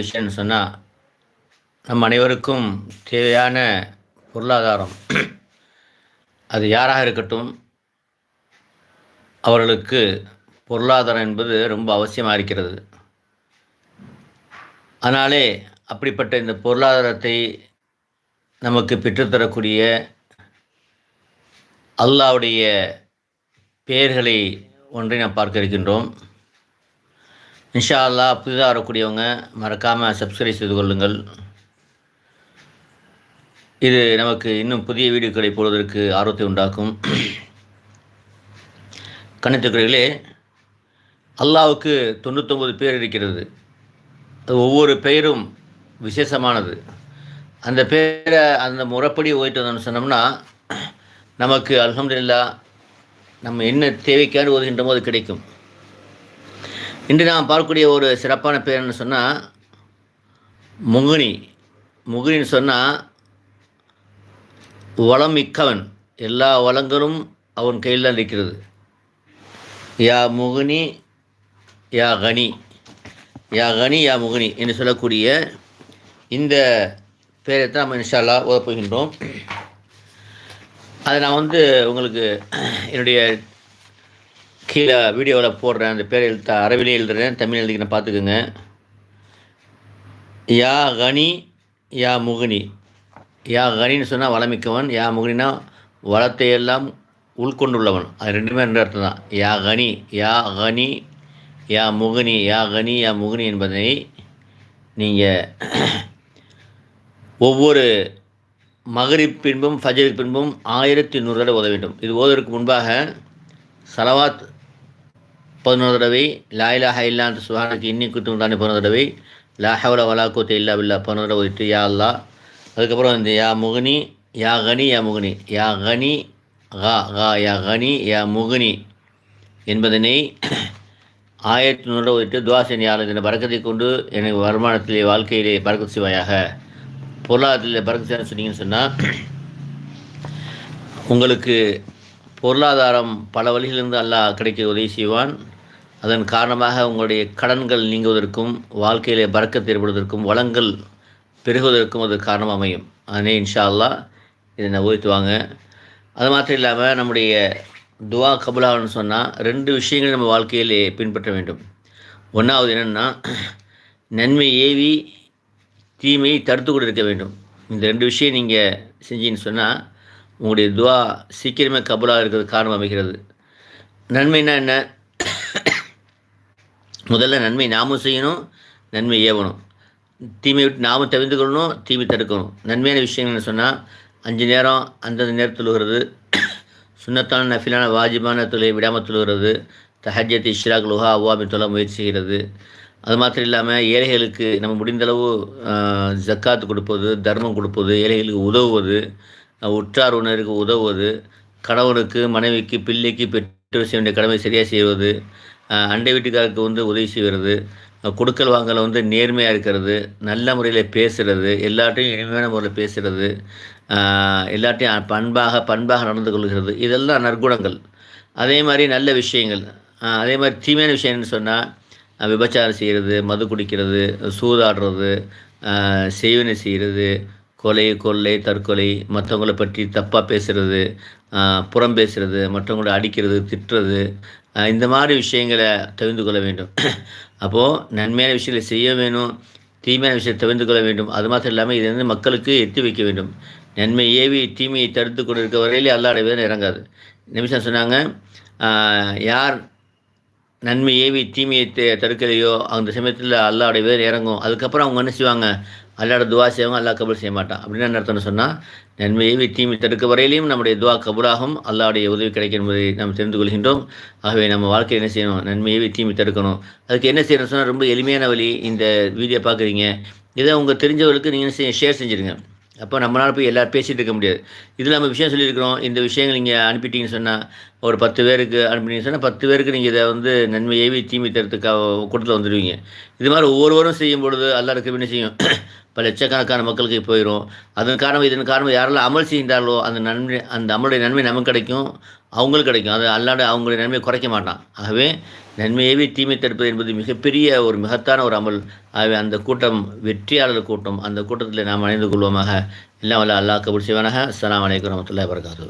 விஷயம்னு சொன்னால் நம் அனைவருக்கும் தேவையான பொருளாதாரம் அது யாராக இருக்கட்டும் அவர்களுக்கு பொருளாதாரம் என்பது ரொம்ப அவசியமாக இருக்கிறது. அதனாலே அப்படிப்பட்ட இந்த பொருளாதாரத்தை நமக்கு பெற்றுத்தரக்கூடிய அல்லாவுடைய பெயர்களை ஒன்றை நாம் பார்க்க இருக்கின்றோம். இன்ஷா அல்லா புதிதாக வரக்கூடியவங்க மறக்காமல் சப்ஸ்கிரைப் செய்து கொள்ளுங்கள். இது நமக்கு இன்னும் புதிய வீடியோக்களை போடுவதற்கு ஆர்வத்தை உண்டாக்கும். கணித்துக்குறைகளே அல்லாவுக்கு தொண்ணூத்தொம்பது பேர் இருக்கிறது. அது ஒவ்வொரு பெயரும் விசேஷமானது. அந்த பேரை அந்த முறைப்படி ஓய்ட்டு வந்தோம்னு சொன்னோம்னா நமக்கு அலமதுல்லா நம்ம என்ன தேவைக்கான ஓதுகின்றமோ அது கிடைக்கும். இன்று நாம் பார்க்கக்கூடிய ஒரு சிறப்பான பேர்னு சொன்னால் முகுனி. முகுனின்னு சொன்னால் வளம் மிக்கவன் எல்லா வளங்களும் அவன் கையில் தான் இருக்கிறது. யா முகுனி யா கனி. யா கனி யா முகுனி என்று சொல்லக்கூடிய இந்த பேரை தான் நம்ம இன்ஷால்லா ஓதப் போகின்றோம். அதை நான் வந்து உங்களுக்கு என்னுடைய கீழே வீடியோவில் போடுறேன் அந்த பேரை எழுத்த அரபிலே எழுதுறேன் தமிழ் எழுதிக்கிறேன் பார்த்துக்குங்க. யா கனி யா முகுனி. யா கனின்னு சொன்னால் வளமிக்கவன் யா முகுனினா வளத்தை எல்லாம் உள்கொண்டுள்ளவன். அது ரெண்டுமே ரெண்டு அர்த்தம் தான். யா கனி யா கனி யா முகுனி யா கனி யா முகுனி என்பதை நீங்கள் ஒவ்வொரு மகரிப் பின்பும் ஃபஜரிக் பின்பும் ஆயிரத்தி நூறு தடவை ஓத வேண்டும். இது ஓதுவதற்கு முன்பாக சலவாத் பதினோரு தடவை லாயிலாஹ அந்த சுஹானுக்கு இன்னி குத்து தானே பதினோரு தடவை லா ஹவல வலா கூத்த இல்லா பில்லா பதினோரு தடவை ஓதிட்டு யா அல்லா. அதுக்கப்புறம் இந்த யா முகனி யா கனி யா முகனி. யா கனி கா கா யா கனி யா முகனி. என்பதனை ஆயிரத்தி நூறு ஓதிட்டு துவாசன் யார் இந்த பறக்கத்தை கொண்டு எனக்கு வருமானத்திலே வாழ்க்கையிலே பறக்க செய்வாயாக. பொருளாதாரத்தில் பறக்க செய்ய சொன்னீங்கன்னு சொன்னால் உங்களுக்கு பொருளாதாரம் பல வழிகளிலிருந்து அல்லாஹ் கிடைக்க உதவி செய்வான். அதன் காரணமாக உங்களுடைய கடன்கள் நீங்குவதற்கும் வாழ்க்கையிலே பறக்கத்து ஏற்படுவதற்கும் வளங்கள் பெருகுவதற்கும் அது காரணம் அமையும். அதனே இன்ஷா அல்லா இதை நான் உயர்த்துவாங்க அது மாத்திரம் இல்லாமல் நம்முடைய துவா கபுலான்னு சொன்னால் ரெண்டு விஷயங்கள் நம்ம வாழ்க்கையிலே பின்பற்ற வேண்டும். ஒன்றாவது என்னென்னா நன்மை ஏவி தீமையை தடுத்து கொண்டு இருக்க வேண்டும். இந்த ரெண்டு விஷயம் நீங்கள் செஞ்சீங்கன்னு சொன்னால் உங்களுடைய துவா சீக்கிரமே கபுலாக இருக்கிறது காரணம் அமைகிறது. நன்மைனா என்ன? முதல்ல நன்மை நாமும் செய்யணும் நன்மை ஏவணும். தீமை விட்டு நாமும் தவிர்த்து கொள்ளணும் தீமை தடுக்கணும். நன்மையான விஷயங்கள்னு சொன்னால் அஞ்சு நேரம் அந்தந்த நேரத்தில் வருது சுண்ணத்தான நஃபிலான வாஜிபான தொழிலை விடாமல் தொழுகிறது தஹஜத் இஷ்ராக் லுஹா அவ்வாமி தொலை முயற்சி செய்கிறது. அது மாத்திரம் இல்லாமல் ஏழைகளுக்கு நம்ம முடிந்தளவு ஜக்காத்து கொடுப்பது தர்மம் கொடுப்பது ஏழைகளுக்கு உதவுவது உற்றார் உணருக்கு உதவுவது கணவனுக்கு மனைவிக்கு பிள்ளைக்கு பெற்றோர் செய்ய வேண்டிய கடமை சரியாக செய்வது அண்டை வீட்டுக்காருக்கு வந்து உதவி செய்வது கொடுக்கல் வாங்கல வந்து நேர்மையாக இருக்கிறது நல்ல முறையில் பேசுகிறது எல்லாத்தையும் இனிமையான முறையில் பேசுகிறது எல்லாத்தையும் பண்பாக பண்பாக நடந்து கொள்கிறது இதெல்லாம் நற்குணங்கள். அதே மாதிரி நல்ல விஷயங்கள். அதே மாதிரி தீமையான விஷயம்னு சொன்னால் விபச்சாரம் செய்கிறது மது குடிக்கிறது சூதாடுறது சேவனை செய்கிறது கொலை கொள்ளை தற்கொலை மற்றவங்கள பற்றி தப்பாக பேசுகிறது புறம் பேசுகிறது மற்றவங்கள அடிக்கிறது திட்டுறது இந்த மாதிரி விஷயங்களை தெரிந்து கொள்ள வேண்டும். அப்போது நன்மையான விஷயங்களை செய்ய வேணும் தீமையான விஷயத்தை தவிர்த்து கொள்ள வேண்டும். அது மாத்திரம் இல்லாமல் இதை வந்து மக்களுக்கு எத்தி வைக்க வேண்டும். நன்மை ஏவி தீமையை தடுத்து கொண்டு இருக்க வரையிலே அல்லாட வேதனை இறங்காது. நிமிஷம் சொன்னாங்க யார் நன்மை ஏவி தீமையை தடுக்கலையோ அந்த சமயத்தில் அல்லாவுடைய வேதனை இறங்கும். அதுக்கப்புறம் அவங்க என்ன செய்வாங்க? அல்லாட துவா செய்வாங்க அல்லா கபுல் செய்ய மாட்டான். அப்படின்னு என்ன அர்த்தம்னு சொன்னால் நன்மையை தீமை தடுக்க வரையிலையும் நம்முடைய துவா கபுலாகும். அல்லாவுடைய உதவி கிடைக்கும் என்பதை நாம் தெரிந்து கொள்கின்றோம். ஆகவே நம்ம வாழ்க்கையில் என்ன செய்யணும்? நன்மையை தீமை தடுக்கணும். அதுக்கு என்ன செய்யணும்னு சொன்னால் ரொம்ப எளிமையான வழி இந்த வீடியோ பார்க்குறீங்க. இதை உங்கள் தெரிஞ்சவர்களுக்கு நீங்கள் செய்ய ஷேர் செஞ்சுருங்க. அப்போ நம்மளால் போய் எல்லோரும் பேசிகிட்டு இருக்க முடியாது. இதில் நம்ம விஷயம் சொல்லியிருக்கிறோம். இந்த விஷயங்கள் நீங்கள் அனுப்பிட்டீங்கன்னு சொன்னால் ஒரு பத்து பேருக்கு அனுப்பிட்டீங்கன்னு சொன்னால் பத்து பேருக்கு நீங்கள் இதை வந்து நன்மை தீமை தரத்துக்காக கூட்டத்தில் வந்துடுவீங்க இது மாதிரி ஒவ்வொருவரும் செய்யும் பொழுது எல்லாருக்கும் என்ன செய்யும்? பல லட்சக்கணக்கான மக்களுக்கு போயிடும் அதன் காரணம் இதன் காரணம் யாரெல்லாம் அமல் செய்கின்றார்களோ அந்த நன்மை அந்த அமலுடைய நன்மை நமக்கு கிடைக்கும் அவங்களுக்கு கிடைக்கும். அது அல்லாட அவங்களுடைய நன்மையை குறைக்க மாட்டான். ஆகவே நன்மையவே தீமை தடுப்பது என்பது மிகப்பெரிய ஒரு மகத்தான ஒரு அமல். ஆகவே அந்த கூட்டம் வெற்றியாளர் கூட்டம். அந்த கூட்டத்தில் நாம் அணைந்து கொள்வோமாக. எல்லாம் வல்ல அல்லாஹ் கபூர் செய்வானாக. அஸ்லாம் வலைக்கம் வரமத்துல வரகாத்து